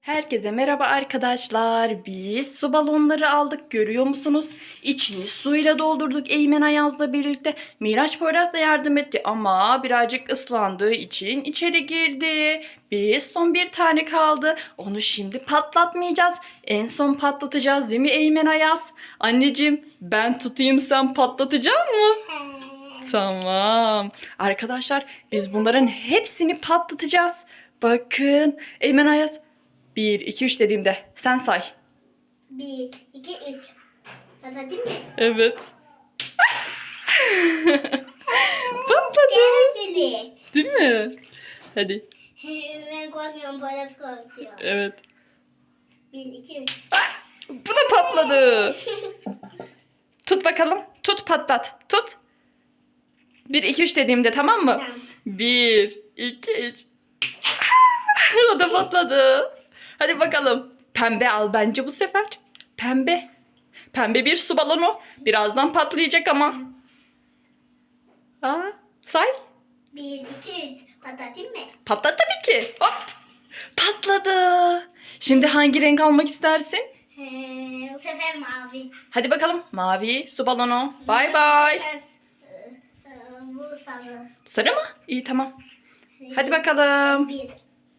Herkese merhaba arkadaşlar. Biz su balonları aldık görüyor musunuz? İçini suyla doldurduk Eymen Ayaz'la birlikte. Miraç Poyraz da yardım etti ama birazcık ıslandığı için içeri girdi. Biz son bir tane kaldı. Onu şimdi patlatmayacağız. En son patlatacağız değil mi Eymen Ayaz? Anneciğim ben tutayım sen patlatacak mı? Tamam. Arkadaşlar biz bunların hepsini patlatacağız. Bakın Eymen Ayaz 1, 2, 3 dediğimde sen say. Bir, iki, üç. Bana değil mi? Evet. Patladı. Eğlenceli. Değil mi? Hadi. ben korkmuyorum, Poyraz korkuyor. Evet. Bir, iki, üç. Bu da patladı. Tut bakalım. Tut patlat. Tut. 1, 2, 3 dediğimde tamam mı? Tamam. 1, 2, 3. o da patladı. Hadi bakalım. Pembe al bence bu sefer. Pembe. Pembe bir su balonu. Birazdan patlayacak ama. Aa, say. Bir, iki, üç. Patlatayım mı? Patlat tabii ki. Hop. Patladı. Şimdi hangi renk almak istersin? He, bu sefer mavi. Hadi bakalım. Mavi su balonu. Bay bay. Sefer, e, Bu sarı. Sarı mı? İyi tamam. Hadi bakalım. Bir,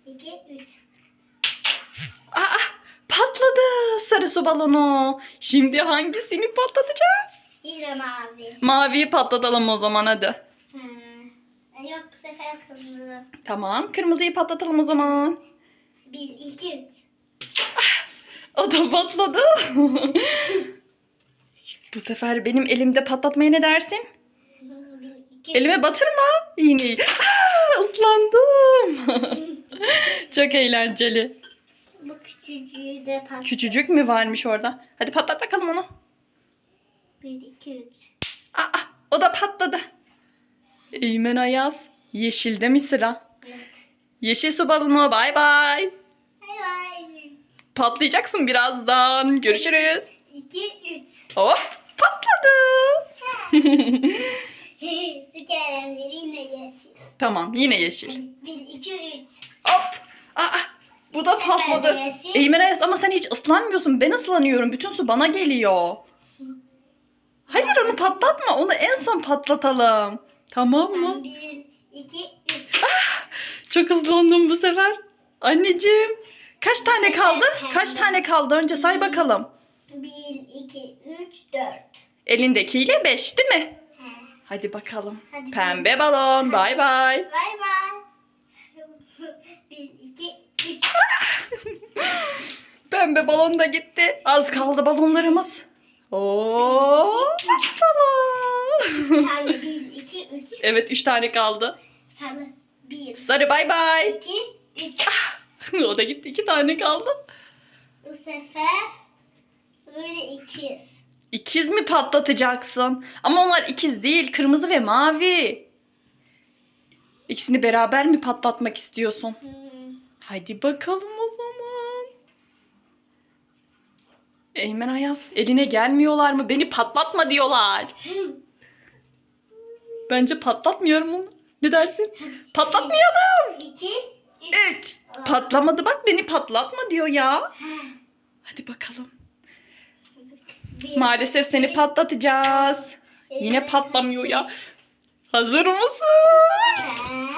iki, üç. Aa, patladı sarı su balonu. Şimdi hangisini patlatacağız? Yine mavi. Maviyi patlatalım o zaman hadi. E, Yok bu sefer kırmızı. Tamam kırmızıyı patlatalım o zaman. Bir, iki, üç. O da patladı. Bu sefer benim elimde patlatmaya ne dersin? Bir, iki, Elime üç. batırma iğneyi. Aa, ıslandım. Çok eğlenceli. Küçücüğü de patlat. Küçücük mü varmış orada? Hadi patlat bakalım onu. Bir, iki, üç. Aa, o da patladı. Eymen Ayaz. Yeşilde mi sıra? Evet. Yeşil su balonu bay bay. Bay bay. Patlayacaksın birazdan. Görüşürüz. İki, üç. Hop patladı. Süper emziri yine yesin. tamam yine yeşil. Bir, iki, üç. Hop. Aa, yeşil. Eymen Ayaz ama sen hiç ıslanmıyorsun. Ben ıslanıyorum. Bütün su bana geliyor. Hayır onu patlatma. Onu en son patlatalım. Tamam mı? Bir, iki, üç. Çok ıslandım bu sefer. Anneciğim. Kaç tane kaldı? Kaç tane kaldı? Önce say bakalım. Bir, iki, üç, dört. Elindekiyle 5 değil mi? He. Hadi bakalım. Hadi. Pembe balon. Bay bay. Bay bay. Bir, iki. Pembe balon da gitti. Az kaldı balonlarımız. Oo, tane bir, iki, üç. Evet 3 tane kaldı. Sarı. Bir, Sarı bay bay. iki, üç. o da gitti. 2 tane kaldı. Bu sefer böyle ikiz. İkiz mi patlatacaksın? Ama onlar ikiz değil. Kırmızı ve mavi. İkisini beraber mi patlatmak istiyorsun? Hmm. Hadi bakalım o zaman. Eymen Ayaz eline gelmiyorlar mı? Beni patlatma diyorlar. Bence patlatmıyorum onu. Ne dersin? Patlatmayalım. İki, üç. Patlamadı bak beni patlatma diyor ya. Hadi bakalım. Maalesef seni patlatacağız. Yine patlamıyor ya. Hazır mısın?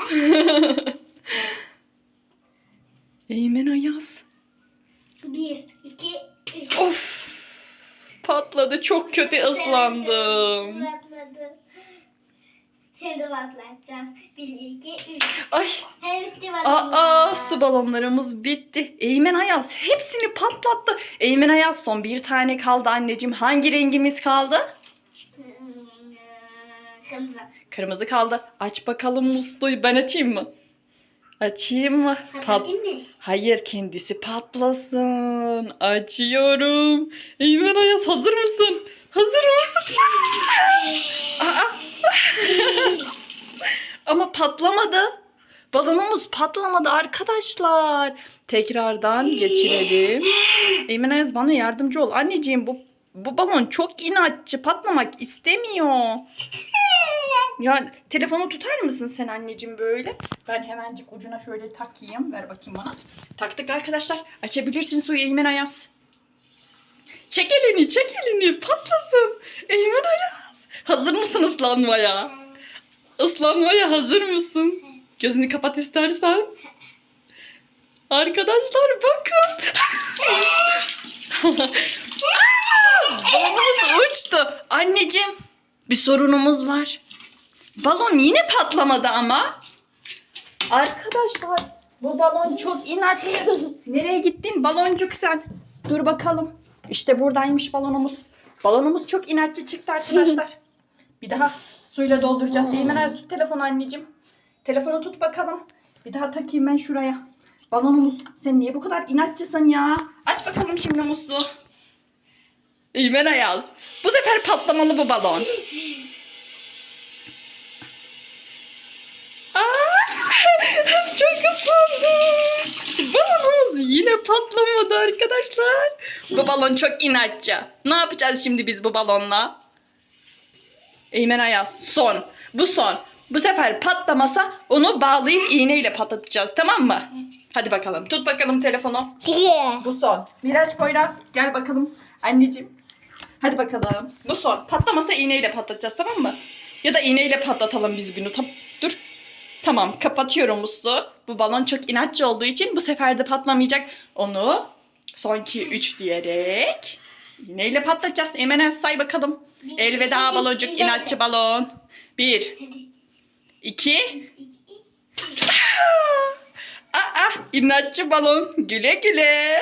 He. Eymen Ayaz. Bir, iki. Of. Patladı. Çok kötü ıslandım. Patladı. Seni de patlatacağız. Bir, iki, üç. Ay. Evet, Aa su balonlarımız bitti. Eymen Ayaz hepsini patlattı. Eymen Ayaz son bir tane kaldı anneciğim. Hangi rengimiz kaldı? Hmm, Kırmızı. Kırmızı kaldı. Aç bakalım musluğu. Ben açayım mı? Açayım mı? Pat mı? Hayır kendisi patlasın. Açıyorum. Eymen Ayaz hazır mısın? Hazır mısın? Aa! Ama patlamadı. Balonumuz patlamadı arkadaşlar. Tekrardan geçirelim. Eymen Ayaz bana yardımcı ol. Anneciğim bu bu balon çok inatçı patlamak istemiyor. Ya telefonu tutar mısın sen anneciğim böyle? Ben hemencik ucuna şöyle takayım. Ver bakayım bana. Taktık arkadaşlar. Açabilirsin suyu Eymen Ayaz. Çek elini çek elini patlasın. Eymen Ayaz. Hazır mısın ıslanmaya? Islanmaya hazır mısın? Gözünü kapat istersen. Arkadaşlar bakın. Balonumuz uçtu. Anneciğim bir sorunumuz var. Balon yine patlamadı ama. Arkadaşlar bu balon çok inatçı. Nereye gittin baloncuk sen? Dur bakalım. İşte buradaymış balonumuz. Balonumuz çok inatçı çıktı arkadaşlar. Bir daha suyla dolduracağız. Eymen az tut telefonu anneciğim. Telefonu tut bakalım. Bir daha takayım ben şuraya. Balonumuz sen niye bu kadar inatçısın ya? Aç bakalım şimdi musluğu. Eymen Ayaz. Bu sefer patlamalı bu balon. Yine patlamadı arkadaşlar. Bu balon çok inatçı. Ne yapacağız şimdi biz bu balonla? Eymen Ayaz son. Bu son. Bu sefer patlamasa onu bağlayıp iğneyle patlatacağız tamam mı? Hadi bakalım. Tut bakalım telefonu. Bu son. Miraç Poyraz gel bakalım. Anneciğim. Hadi bakalım. Bu son. Patlamasa iğneyle patlatacağız tamam mı? Ya da iğneyle patlatalım biz bunu. Tam, dur. Tamam kapatıyorum musluğu. Bu balon çok inatçı olduğu için bu sefer de patlamayacak. Onu son 2 3 diyerek iğneyle patlatacağız. Emine say bakalım. Elveda baloncuk inatçı balon. 1 2 Aa, inatçı balon güle güle.